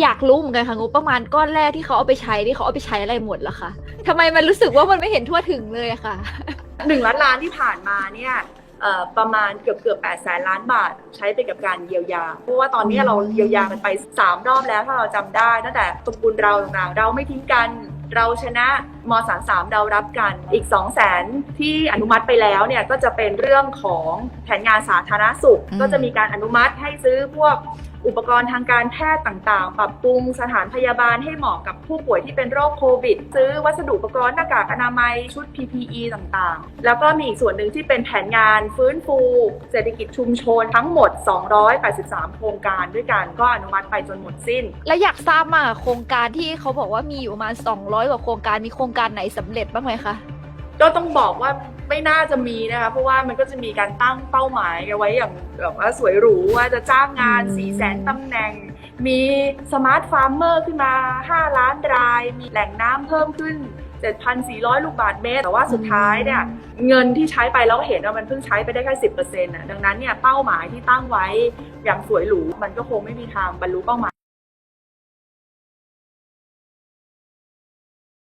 อยากรู้เหมือนกันค่ะงบประมาณก้อนแรกที่เขาเอาไปใช้ที่เขาเอาไปใช้อะไรหมดล่ะคะทำไมมันรู้สึกว่ามันไม่เห็นทั่วถึงเลยอะค่ะหนึ่งล้านล้านที่ผ่านมาเนี่ยประมาณเกือบเกือบแปดแสนล้านบาทใช้ไปกับการเยียวยา เพราะว่าตอนนี้เราเยียวยากันไป 3 รอบแล้วถ้าเราจำได้ตั้งแต่ตระกูลเราต่างๆเราไม่ทิ้งกันเราชนะมสามสามเรารับกันอีก 2 0 0แสนที่อนุมัติไปแล้วเนี่ยก็จะเป็นเรื่องของแผนงานสาธารณสุข อืม ก็จะมีการอนุมัติให้ซื้อพวกอุปกรณ์ทางการแพทย์ต่างๆ ปรับปรุงสถานพยาบาลให้เหมาะกับผู้ป่วยที่เป็นโรคโควิด ซื้อวัสดุอุปกรณ์หน้ากากอนามัยชุด PPE ต่างๆ แล้วก็มีอีกส่วนหนึ่งที่เป็นแผนงานฟื้นฟู เศรษฐกิจชุมชนทั้งหมด 283 โครงการด้วยกันก็อนุมัติไปจนหมดสิ้น แล้วอยากทราบมากโครงการที่เขาบอกว่ามีอยู่ประมาณ200กว่าโครงการมีโครงการไหนสำเร็จบ้างไหมคะก็ต้องบอกว่าไม่น่าจะมีนะคะเพราะว่ามันก็จะมีการตั้งเป้าหมายกันไว้อย่างแบบว่าสวยหรูว่าจะจ้างงานอืม4 0 0แสนตำแหน่ง มีสมาร์ทฟาร์มเมอร์ขึ้นมา 5 ล้านราย มีแหล่งน้ำเพิ่มขึ้น 7,400 ลูกบาทเมตร แต่ว่าสุดท้ายเนี่ยเงินที่ใช้ไปแล้วเห็นว่ามันเพิ่งใช้ไปได้แค่10%น่ะดังนั้นเนี่ยเป้าหมายที่ตั้งไว้อย่างสวยหรูมันก็คงไม่มีทางบรรลุเป้าหมาย